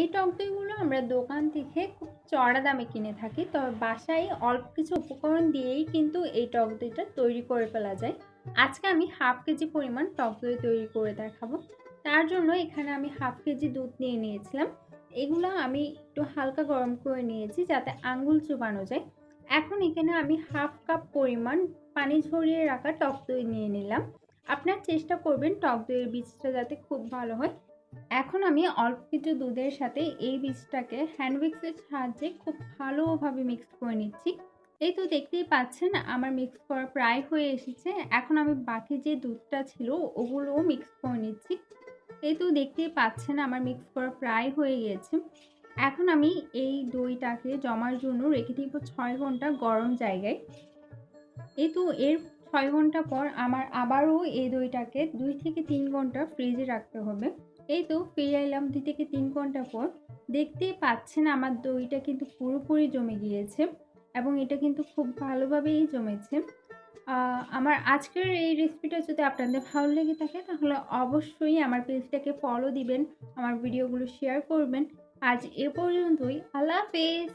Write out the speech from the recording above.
এই টক দইগুলো আমরা দোকান থেকে খুব চড়া দামে কিনে থাকি তবে বাসায় অল্প কিছু উপকরণ দিয়েই কিন্তু এই টক দইটা তৈরি করে ফেলা যায়। আজকে আমি হাফ কেজি পরিমাণ টক দই তৈরি করে দেখাবো। তার জন্য এখানে আমি হাফ কেজি দুধ নিয়ে নিয়েছিলাম। এগুলো আমি একটু হালকা গরম করে নিয়েছি যাতে আঙ্গুল চুবানো যায়। এখন এখানে আমি হাফ কাপ পরিমাণ পানি ঝরিয়ে রাখা টক দই নিয়ে নিলাম। আপনার চেষ্টা করবেন টক দইয়ের বীজটা যাতে খুব ভালো হয়। এখন আমি অল্প কিছু দুধের সাথে এই বীজটাকে হ্যান্ড মিক্সের সাহায্যে খুব ভালোভাবে মিক্স করে নিচ্ছি। এই তো দেখতেই পাচ্ছেন, আমার মিক্স করা প্রায় হয়ে এসেছে। এখন আমি বাকি যে দুধটা ছিল, ওগুলোও মিক্স করে নিচ্ছি। এই তো দেখতেই পাচ্ছেন, আমার মিক্স করা প্রায় হয়ে গিয়েছে। এখন আমি এই দইটাকে জমার জন্য রেখে দিব ছয় ঘণ্টা গরম জায়গায়। এই তো এর ছয় ঘণ্টা পর আমার আবারও এই দইটাকে দুই থেকে তিন ঘণ্টা ফ্রিজে রাখতে হবে। এই তো ফিরে এলাম দুই থেকে তিন ঘণ্টা পর। দেখতেই পাচ্ছেন আমার দইটা কিন্তু পুরোপুরি জমে গিয়েছে এবং এটা কিন্তু খুব ভালোভাবেই জমেছে। আমার আজকের এই রেসিপিটা যদি আপনাদের ভালো লেগে থাকে, তাহলে অবশ্যই আমার পেজটাকে ফলো দিবেন, আমার ভিডিওগুলো শেয়ার করবেন। আজ এ পর্যন্তই, আল্লাহ হাফেজ!